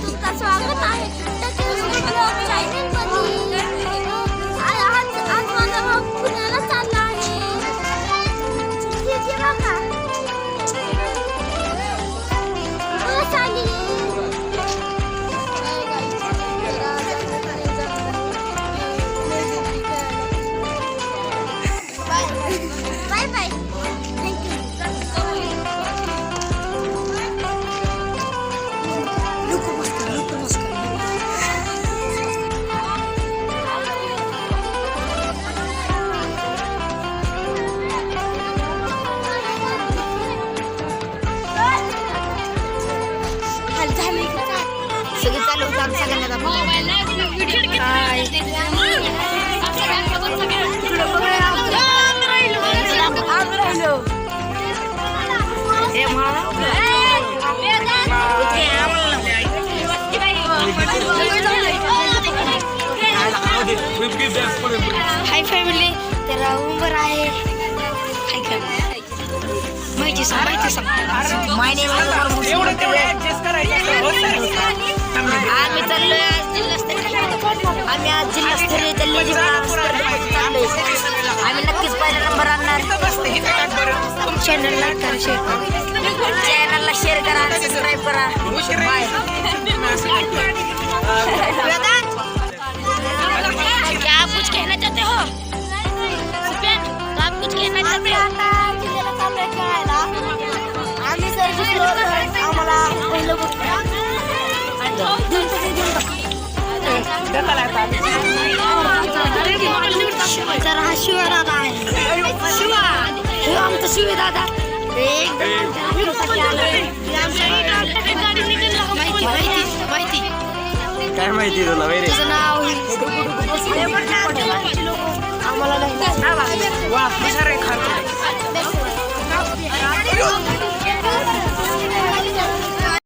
都在说 hi family त्याला उंबर आहे माहिती सांग माहिती सांग माय नेम आम्ही चाललोय आज जिल्हास्तरीय आम्ही आज जिल्हास्तरीय दिल्ली आम्ही नक्कीच पहिला नंबर आणणार. चॅनल लाईक करा शेअर करा. चॅनलला शेअर करा सबस्क्राईब करा. बाय वेदांत क्या आप कुछ कहना चाहते हो? सुफियान, तो आप कुछ कहना चाहते हो? चाललोय आम्ही सर. आम्हाला पहिलं दादा माहिती माहिती माहिती काय माहिती तुला वैरे तुझं नाव आम्हाला